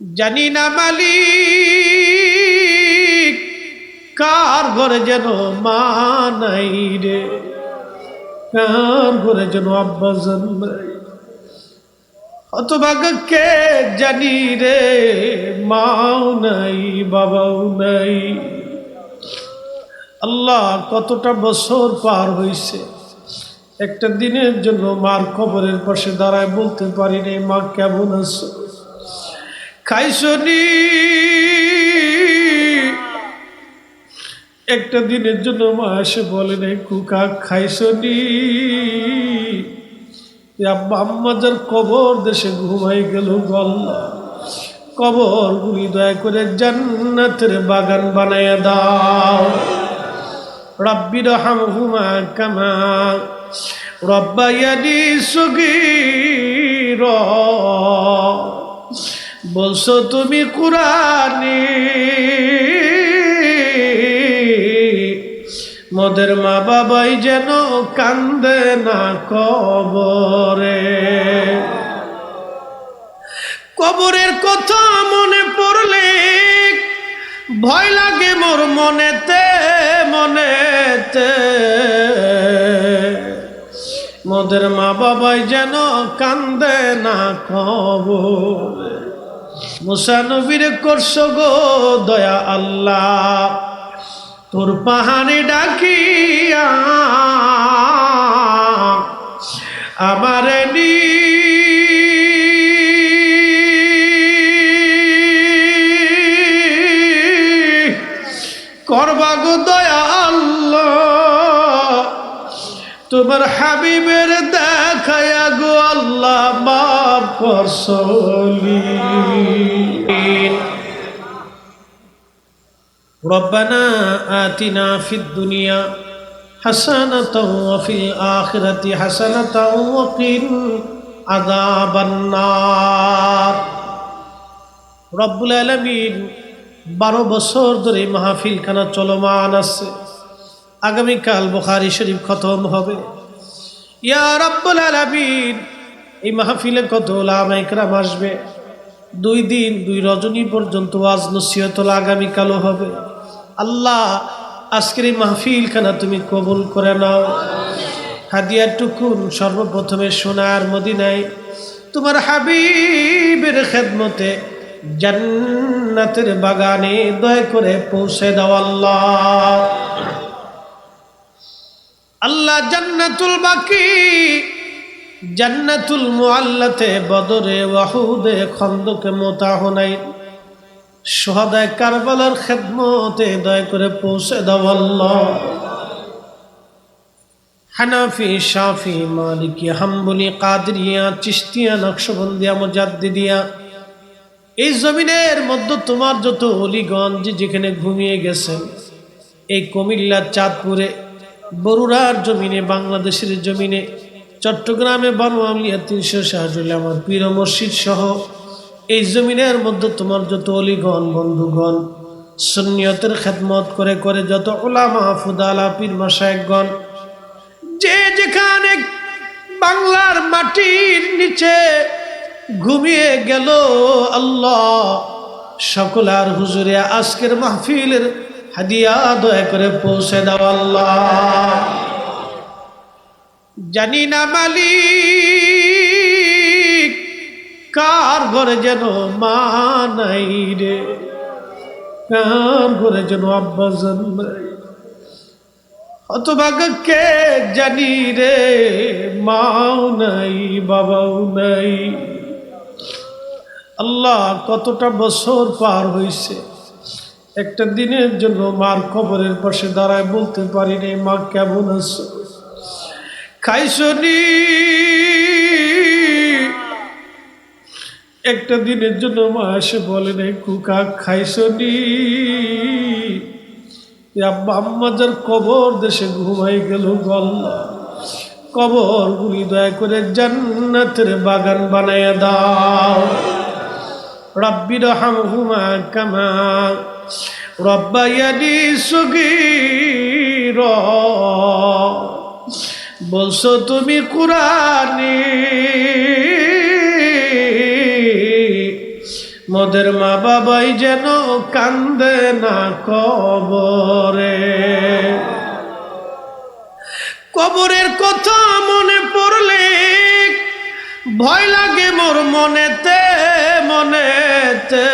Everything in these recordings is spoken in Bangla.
জানি না মালিক, কার ঘরে যেন মা নাই রে? কার ঘরে যেন আব্বাজান নাই? অতভাগ কে জানি রে, মাও নাই, বাবাও নাই? আল্লাহ কতটা বছর পার হয়েছে একটা দিনের জন্য মার কবরের পাশে দাঁড়ায় বলতে পারি মা কেমন আছো? খাইছনি? একটা দিনের জন্য মা এসে বলে রে কুকা, খাইছনি? আম্মাজার কবর দেশে ঘুমাই গেল গল্লা কবর গুলি দয়া করে জান্নাতের বাগান বানায় দাও। রব্বির হামহুমা কামা রব্বায়ানি সুগীর। বলছো তুমি কুরানি মদের মা বাবাই যেন কান্দে না কবরে। কবরের কথা মনে পড়লে ভয় লাগে মোর মনেতে মনেতে। মোদের মা বাবাই যেন কান্দে না কবরে। মুসানবীর করছ গো দয়া আল্লাহ। তোর পাহাড়ে ডাকিয়া আমার নি দয়া আল্লাহ। তোমার হাবিবের দেখায়া গো আল্লাহ মাফ করসলি ربنا آتنا في الدنيا حسنة وفي الآخرة حسنة وقنا عذاب النار রব্বুল আলমিন বারো বছর ধরে মাহফিল খানা চলমান আছে আগামীকাল বুখারি শরীফ খতম হবে ইয়া রব্বুল আলমিন এই মাহফিলে কত ওলামাইকরাম আসবে দুই দিন দুই রজনী পর্যন্ত ওয়াজ নসিহতল আগামীকালও হবে আল্লাহ, আজকের এই মাহফিলখানা তুমি কবুল করে নাও। হাদিয়ার টুকুন সর্বপ্রথমে সোনার মদিনায়, তোমার হাবিবের খেদমতে জান্নাতের বাগানে দয়া করে পৌঁছে দাও আল্লাহ। আল্লাহ জান্নাতুল বাকি, জান্নাতুল মুআল্লাতে বদরে ওয়াহুদে খন্দকে মোতাহনাই সোহাদায় কারবালার খেদমতে দয়া করে পৌঁছে দাও আল্লাহ। হানাফি, শাফি, মালিকি, হাম্বলি, কাদরিয়া চিস্তিয়া নকশবন্দিয়া মুজাদ্দিদিয়া, এই জমিনের মধ্যে তোমার যত অলিগঞ্জ যেখানে ঘুমিয়ে গেছেন এই কুমিল্লার চাঁদপুরে, বরুড়ার জমিনে, বাংলাদেশের জমিনে, চট্টগ্রামে বানোয়ালিয়া তিনশো শাহজুল আমার পীর মসজিদ সহ এই জমিনের মধ্যে তোমার যত অলিগণ, বন্ধুগণ, সুন্নিয়তের খেদমত করে করে যত ওলামা ফুদালা, পীর মাসায়কগণ যে যেখানে বাংলার মাটির নিচে ঘুমিয়ে গেল আল্লাহ সকলার হুজুরে আজকের মাহফিলের হাদিয়া দয়া করে পৌঁছে দাও আল্লাহ। জানি না মালিক কার ঘরে যেন মা নাই রে? কার ঘরে যেন আব্বাজান নাই? অতভাগ কে জানি রে, মাও নাই, বাবাও নাই। আল্লাহ কতটা বছর পার হয়েছে একটা দিনের জন্য মার কবরের পাশে দাঁড়ায় বলতে পারি মা কেমন আছো? খাইছনি একটা দিনের জন্য মা এসে বলে রে কুকা খাইছনি আব্বা আম্মাজার কবর দেশে ঘুমাই গেল গল্লা কবর গুলি দয়া করে জান্নাতের বাগান বানায় দাও। রব্বির হামহুমা কামা রব্বায়ানি সুগীর। বলছো তুমি কুরানি মোদের মা বাবাই যেন কান্দে না কবরে। কবরের কথা মনে পড়লে ভয় লাগে মোর মনেতে মনেতে।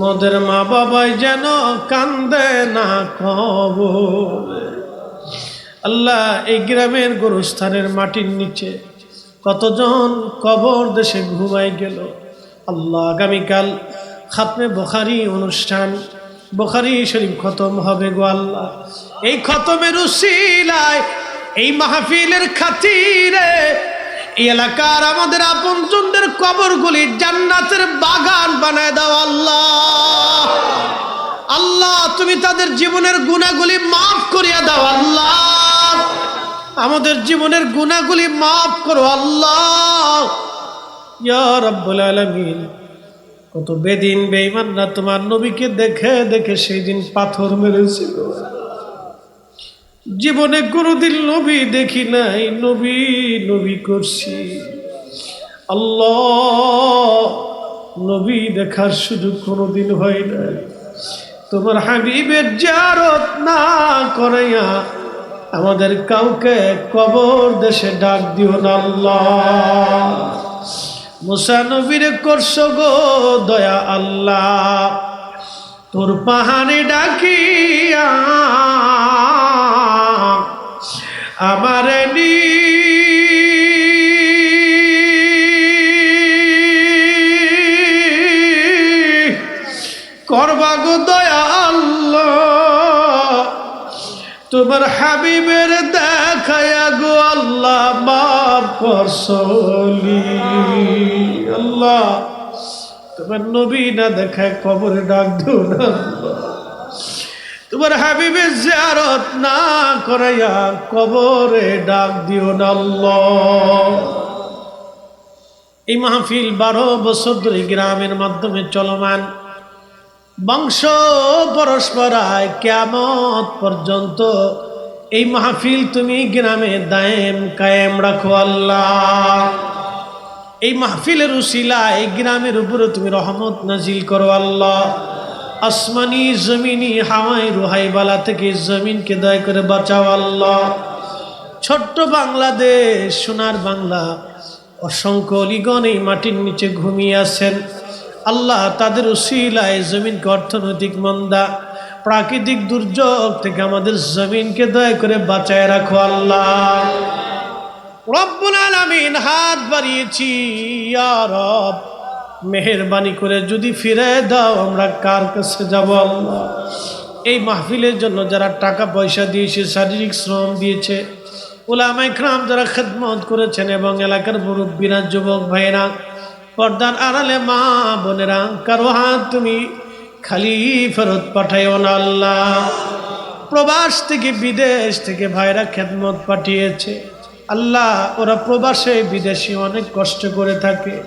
মোদের মা বাবাই যেন কান্দে না কবরে। আল্লাহ এই গ্রামের গরুস্থানের মাটির নিচে কতজন কবর দেশে ঘুমাই গেল? আল্লাহ আগামীকাল খাতমে বখারি অনুষ্ঠান। বখারি শরীফ খতম হবে গো আল্লাহ। এই খতমের উসিলায়, এই মাহফিলের খাতিরে এই এলাকার আমাদের আপনজনদের কবরগুলি জান্নাতের বাগান বানায় দাও আল্লাহ। আল্লাহ, তুমি তাদের জীবনের গুণাগুলি মাফ করিয়া দাও আল্লাহ। আমাদের জীবনের গুণাগুলি মাফ করো, আল্লাহ। আলামিন, কত বেদিন বেঈমানরা তোমার নবীকে দেখে দেখে সেই দিন পাথর মেরেছিল। জীবনে কোনোদিন নবী দেখি নাই, নবী নবী করছি। আল্লাহ, নবী দেখার সুযোগ কোনোদিন হয় নাই। তোমার হাবিবের জারত না করাইয়া আমাদের কাউকে কবর দেশে ডাক দিও না আল্লাহ। মুসা নবীর করছ গো, দয়া আল্লাহ। তোর পাহাড়ে ডাকিয়া আমার নি। করবা গো দয়া তোমার হাবিবের দেখায়া গো আল্লাহ মাফ করসলি আল্লাহ, তোমার নবী না দেখায় কবরে ডাক দিও না তোমার হাবিবের জিয়ারত না করাইয়া কবরে ডাক দিও না এই মাহফিল বারো বছর ধরে গ্রামের মাধ্যমে চলমান। বংশ পরস্পরায় কেমত পর্যন্ত। এই মাহফিল তুমি গ্রামে দায়েম কায়েম রাখো আল্লাহ। এই মাহফিলের উশিলা এই গ্রামের উপরে তুমি রহমত নাজিল করো আল্লাহ। আসমানি, জমিনি হাওয়াই রুহাইবালা থেকে জমিনকে দয়া করে বাঁচাও আল্লাহ। ছোট্ট বাংলাদেশ, সোনার বাংলা। অসংখ্য অলিগণ এই মাটির নিচে ঘুমিয়ে আছেন। আল্লাহ তাদের উসিলায় জমিনকে অর্থনৈতিক মন্দা, প্রাকৃতিক দুর্যোগ থেকে আমাদের জমিনকে দয়া করে বাঁচায় রাখো আল্লাহ। রব্বুল হাত বাড়িয়েছি রব, মেহরবানি করে যদি ফিরে দাও, আমরা কার কাছে যাব আল্লাহ? এই মাহফিলের জন্য যারা টাকা পয়সা দিয়েছে, শারীরিক শ্রম দিয়েছে ওলামাই ক্রাম যারা খেদমত করেছেন এবং এলাকার মুরব্বীরা, যুবক ভাইয়েরা পর্দার আড়ালে মা বোনেরা, কারও হাত তুমি খালি ফেরত পাঠাইও না আল্লাহ। প্রবাস থেকে বিদেশ থেকে ভাইরা খেদমত পাঠিয়েছে। আল্লাহ, ওরা প্রবাসে বিদেশি অনেক কষ্ট করে থাকে।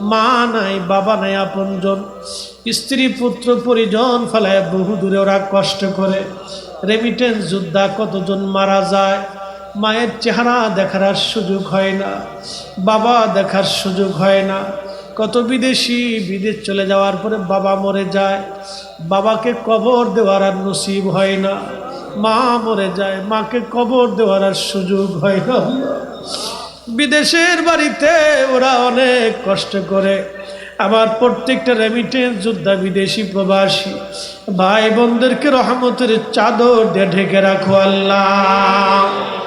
মা নাই, বাবা নাই, আপনজন। স্ত্রী, পুত্র, পরিজন ফেলায় বহু দূরে ওরা কষ্ট করে। রেমিটেন্স যোদ্ধা কতজন মারা যায়? মায়ের চেহারা দেখার সুযোগ হয় না। বাবা দেখার সুযোগ হয় না। কত বিদেশি, বিদেশ চলে যাওয়ার পরে বাবা মরে যায়। বাবাকে কবর দেওয়ার আর নসিব হয় না। মা মরে যায়, মাকে কবর দেওয়ার আর সুযোগ হয় না। বিদেশের বাড়িতে ওরা অনেক কষ্ট করে। আমার প্রত্যেকটা রেমিটেন্স যোদ্ধা বিদেশি প্রবাসী। ভাই বোনদেরকে রহমতের চাদর দিয়ে ঢেকে রাখো আল্লাহ।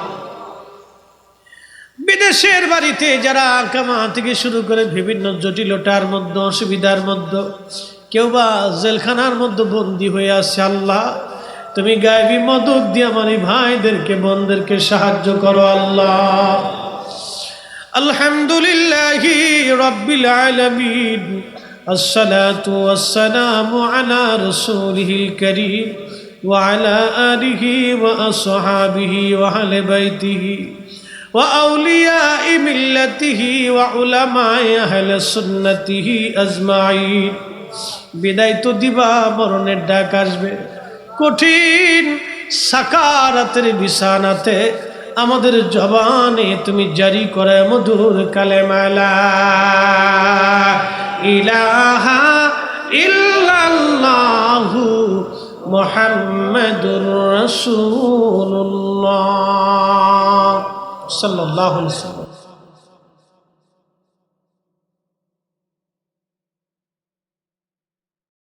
বিদেশের বাড়িতে যারা কামা থেকে শুরু করে বিভিন্ন জটিলতার মধ্যে অসুবিধার মধ্যে কেউ বা জেলখানার মধ্যে বন্দি হয়ে আছে আল্লাহ তুমি গায়েবী মদত দিয়ে আমার এই ভাইদেরকে বোনদেরকে সাহায্য করো আল্লাহ আলহামদুলিল্লাহ রব্বিল আলামিন الصلاة والسلام على رسوله الكريم وعلى آله وأصحابه وأهل بيته وأولياء ملته وعلماء أهل سنته أجمعين বিদায় তো দিবা মরণের ডাক আসবে কঠিন সাকারাতের বিছানাতে আমাদের জবানে তুমি জারি করে মধুর কালেমালা ইলাহা ইল্লাল্লাহু মুহাম্মাদুর রাসূলুল্লাহ ওয়াসাল্লাম